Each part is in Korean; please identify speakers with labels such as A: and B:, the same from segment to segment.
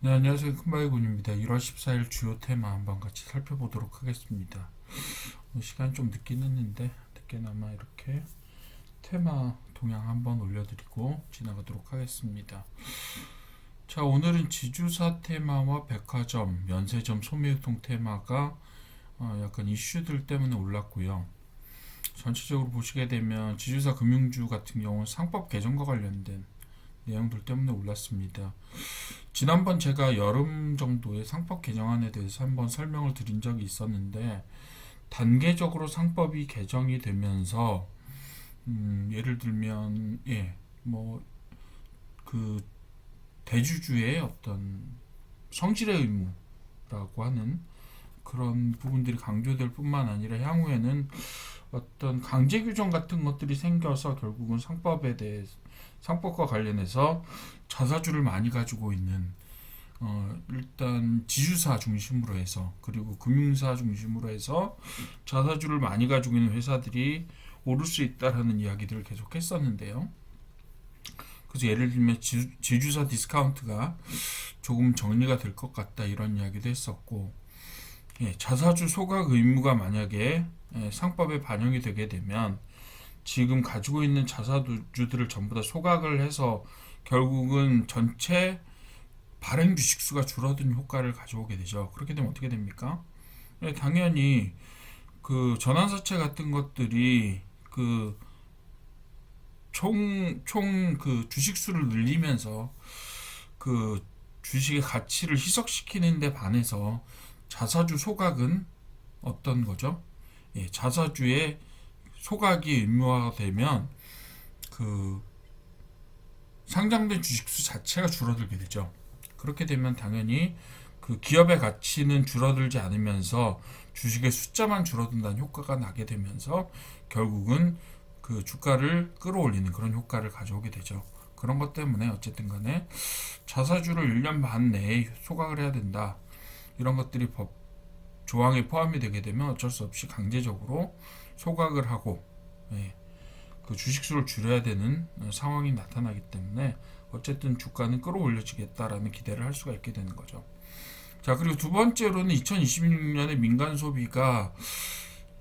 A: 네, 안녕하세요. 큰바이군입니다. 1월 14일 주요 테마 한번 같이 살펴보도록 하겠습니다. 어, 시간 좀 늦긴 했는데, 늦게나마 이렇게 테마 동향 한번 올려드리고 지나가도록 하겠습니다. 자, 오늘은 지주사 테마와 백화점, 면세점, 소매유통 테마가 어, 약간 이슈들 때문에 올랐고요. 전체적으로 보시게 되면 지주사 금융주 같은 경우는 상법 개정과 관련된 내용들 때문에 올랐습니다. 지난번 제가 여름 정도에 상법 개정안에 대해서 한번 설명을 드린 적이 있었는데 단계적으로 상법이 개정이 되면서 음, 예를 들면 예, 뭐그 대주주의 어떤 성질의 의무라고 하는 그런 부분들이 강조될 뿐만 아니라 향후에는 어떤 강제 규정 같은 것들이 생겨서 결국은 상법에 대해 상법과 관련해서 자사주를 많이 가지고 있는 어, 일단 지주사 중심으로 해서 그리고 금융사 중심으로 해서 자사주를 많이 가지고 있는 회사들이 오를 수 있다라는 이야기들을 계속 했었는데요. 그래서 예를 들면 지, 지주사 디스카운트가 조금 정리가 될 것 같다 이런 이야기도 했었고 예, 자사주 소각 의무가 만약에 예, 상법에 반영이 되게 되면 지금 가지고 있는 자사주들을 전부 다 소각을 해서 결국은 전체 발행 주식수가 줄어든 효과를 가져오게 되죠. 그렇게 되면 어떻게 됩니까? 예, 당연히 그 전환사채 같은 것들이 그 총, 총 그 주식수를 늘리면서 그 주식의 가치를 희석시키는 데 반해서 자사주 소각은 어떤 거죠? 예, 자사주의 소각이 의무화되면 그 상장된 주식수 자체가 줄어들게 되죠. 그렇게 되면 당연히 그 기업의 가치는 줄어들지 않으면서 주식의 숫자만 줄어든다는 효과가 나게 되면서 결국은 그 주가를 끌어올리는 그런 효과를 가져오게 되죠. 그런 것 때문에 어쨌든 간에 자사주를 1년 반 내에 소각을 해야 된다. 이런 것들이 법 조항에 포함이 되게 되면 어쩔 수 없이 강제적으로 소각을 하고 예, 그 주식수를 줄여야 되는 상황이 나타나기 때문에 어쨌든 주가는 끌어올려지겠다라는 기대를 할 수가 있게 되는 거죠. 자, 그리고 두 번째로는 2026년에 민간 소비가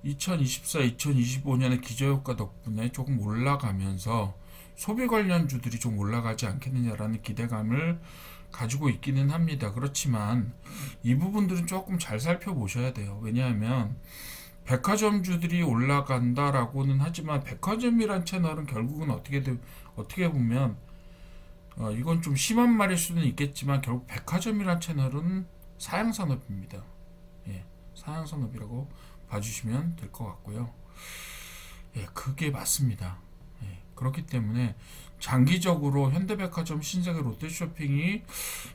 A: 2024, 2025년의 기저효과 덕분에 조금 올라가면서 소비 관련주들이 좀 올라가지 않겠느냐라는 기대감을 가지고 있기는 합니다. 그렇지만 이 부분들은 조금 잘 살펴보셔야 돼요. 왜냐하면 백화점주들이 올라간다라고는 하지만 백화점이란 채널은 결국은 어떻게 되, 어떻게 보면 어, 이건 좀 심한 말일 수는 있겠지만 결국 백화점이란 채널은 사양산업입니다. 예, 사양산업이라고 봐주시면 될 것 같고요. 예, 그게 맞습니다. 예, 그렇기 때문에 장기적으로 현대백화점, 신세계, 롯데쇼핑이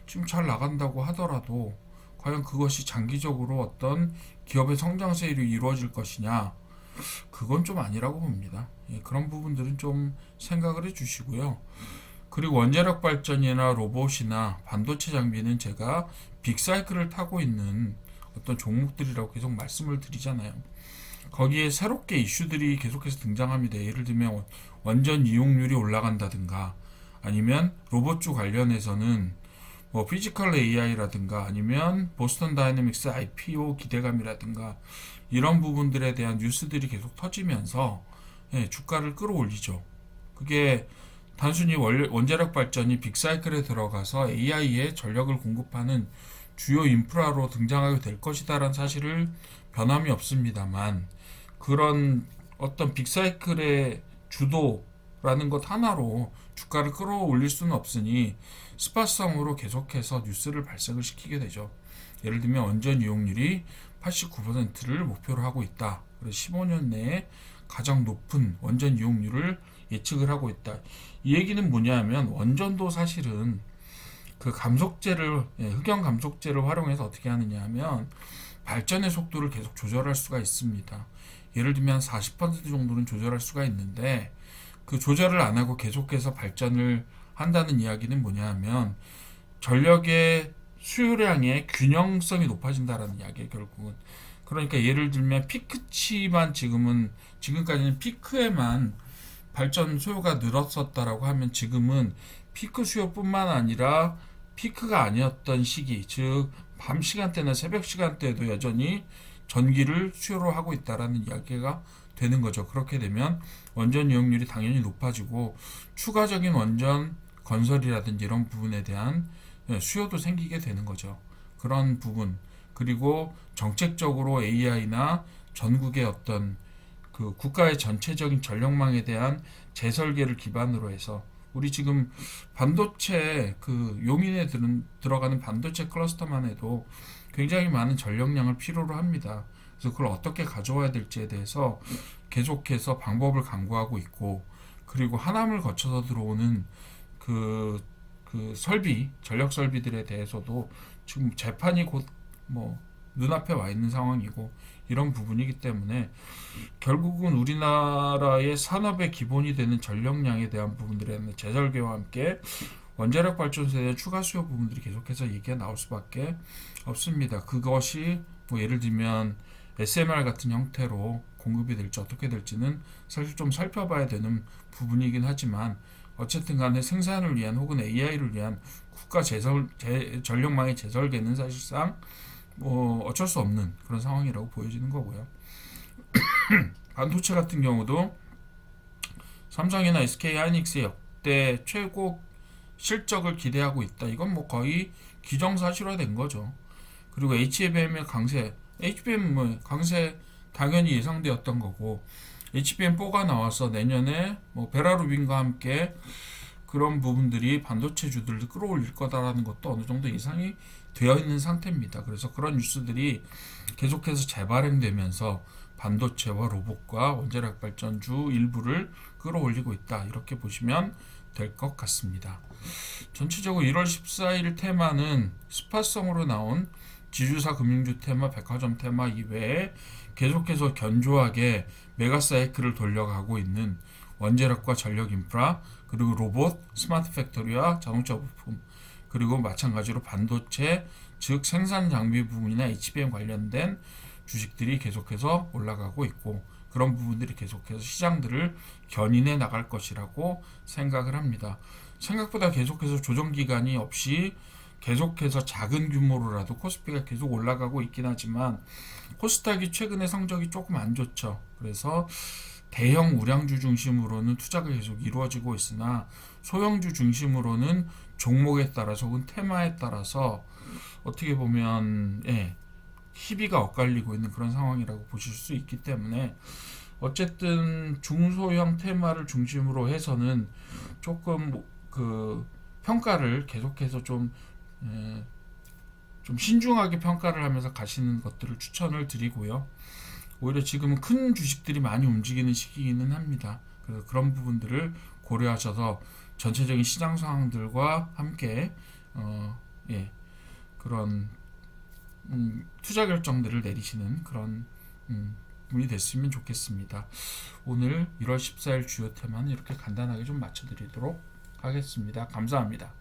A: 지금 잘 나간다고 하더라도 과연 그것이 장기적으로 어떤 기업의 성장세로 이루어질 것이냐 그건 좀 아니라고 봅니다. 예, 그런 부분들은 좀 생각을 해주시고요. 그리고 원자력 발전이나 로봇이나 반도체 장비는 제가 빅사이클을 타고 있는 어떤 종목들이라고 계속 말씀을 드리잖아요. 거기에 새롭게 이슈들이 계속해서 등장합니다. 예를 들면 원전 이용률이 올라간다든가 아니면 로봇주 관련해서는 뭐 피지컬 AI라든가 아니면 보스턴 다이내믹스 IPO 기대감이라든가 이런 부분들에 대한 뉴스들이 계속 터지면서 예, 주가를 끌어올리죠. 그게 단순히 원자력 발전이 빅사이클에 들어가서 AI에 전력을 공급하는 주요 인프라로 등장하게 될 것이다라는 사실을 변함이 없습니다만 그런 어떤 빅사이클의 주도 라는 것 하나로 주가를 끌어올릴 수는 없으니 스파성으로 계속해서 뉴스를 발생을 시키게 되죠. 예를 들면 원전 이용률이 89%를 목표로 하고 있다. 그래서 15년 내에 가장 높은 원전 이용률을 예측을 하고 있다. 이 얘기는 뭐냐면 원전도 사실은 그 감속제를 예, 흑연 감속제를 활용해서 어떻게 하느냐 하면 발전의 속도를 계속 조절할 수가 있습니다. 예를 들면 40% 정도는 조절할 수가 있는데 그 조절을 안 하고 계속해서 발전을 한다는 이야기는 뭐냐 하면 전력의 수요량의 균형성이 높아진다라는 이야기예요, 결국은. 그러니까 예를 들면 피크치만 지금은 지금까지는 피크에만 발전 수요가 늘었었다라고 하면 지금은 피크 수요뿐만 아니라 피크가 아니었던 시기, 즉 밤 시간대나 새벽 시간대에도 여전히 전기를 수요로 하고 있다라는 이야기가 되는 거죠. 그렇게 되면 원전 이용률이 당연히 높아지고 추가적인 원전 건설이라든지 이런 부분에 대한 예, 수요도 생기게 되는 거죠. 그런 부분 그리고 정책적으로 AI나 전국의 어떤 그 국가의 전체적인 전력망에 대한 재설계를 기반으로 해서 우리 지금 반도체 그 용인에 들은, 들어가는 반도체 클러스터만 해도 굉장히 많은 전력량을 필요로 합니다. 그래서 그걸 어떻게 가져와야 될지에 대해서 계속해서 방법을 강구하고 있고 그리고 하남을 거쳐서 들어오는 그, 그 설비, 전력 설비들에 대해서도 지금 재판이 곧 뭐 눈앞에 와 있는 상황이고 이런 부분이기 때문에 결국은 우리나라의 산업의 기본이 되는 전력량에 대한 부분들에 대한 재설계와 함께 원자력 발전소에 대한 추가 수요 부분들이 계속해서 얘기가 나올 수밖에 없습니다. 그것이 뭐 예를 들면 SMR 같은 형태로 공급이 될지 어떻게 될지는 사실 좀 살펴봐야 되는 부분이긴 하지만 어쨌든 간에 생산을 위한 혹은 AI를 위한 국가 재설, 재, 전력망의 재설계는 사실상 뭐 어쩔 수 없는 그런 상황이라고 보여지는 거고요. 반도체 같은 경우도 삼성이나 SK 하이닉스의 역대 최고 실적을 기대하고 있다. 이건 뭐 거의 기정사실화된 거죠. 그리고 HBM의 강세, HBM 뭐 강세 당연히 예상되었던 거고 HBM4가 나와서 내년에 뭐 베라루빈과 함께 그런 부분들이 반도체 주들을 끌어올릴 거다라는 것도 어느 정도 예상이 되어 있는 상태입니다. 그래서 그런 뉴스들이 계속해서 재발행되면서 반도체와 로봇과 원자력 발전주 일부를 끌어올리고 있다. 이렇게 보시면 될 것 같습니다. 전체적으로 1월 14일 테마는 스파성으로 나온 지주사 금융주 테마, 백화점 테마 이외에 계속해서 견조하게 메가 사이클을 돌려가고 있는 원자력과 전력 인프라, 그리고 로봇, 스마트 팩토리와 자동차 부품, 그리고 마찬가지로 반도체, 즉 생산 장비 부분이나 HBM 관련된 주식들이 계속해서 올라가고 있고 그런 부분들이 계속해서 시장들을 견인해 나갈 것이라고 생각을 합니다. 생각보다 계속해서 조정 기간이 없이 계속해서 작은 규모로라도 코스피가 계속 올라가고 있긴 하지만 코스닥이 최근에 성적이 조금 안 좋죠. 그래서 대형 우량주 중심으로는 투자가 계속 이루어지고 있으나 소형주 중심으로는 종목에 따라서 혹은 테마에 따라서 어떻게 보면 예, 희비가 엇갈리고 있는 그런 상황이라고 보실 수 있기 때문에 어쨌든 중소형 테마를 중심으로 해서는 조금 그 평가를 계속해서 좀, 에, 좀 신중하게 평가를 하면서 가시는 것들을 추천을 드리고요. 오히려 지금은 큰 주식들이 많이 움직이는 시기이기는 합니다. 그래서 그런 부분들을 고려하셔서 전체적인 시장 상황들과 함께 어, 예, 그런 음, 투자 결정들을 내리시는 그런 음, 분이 됐으면 좋겠습니다. 오늘 1월 14일 주요 테마는 이렇게 간단하게 좀 맞춰드리도록 하겠습니다. 감사합니다.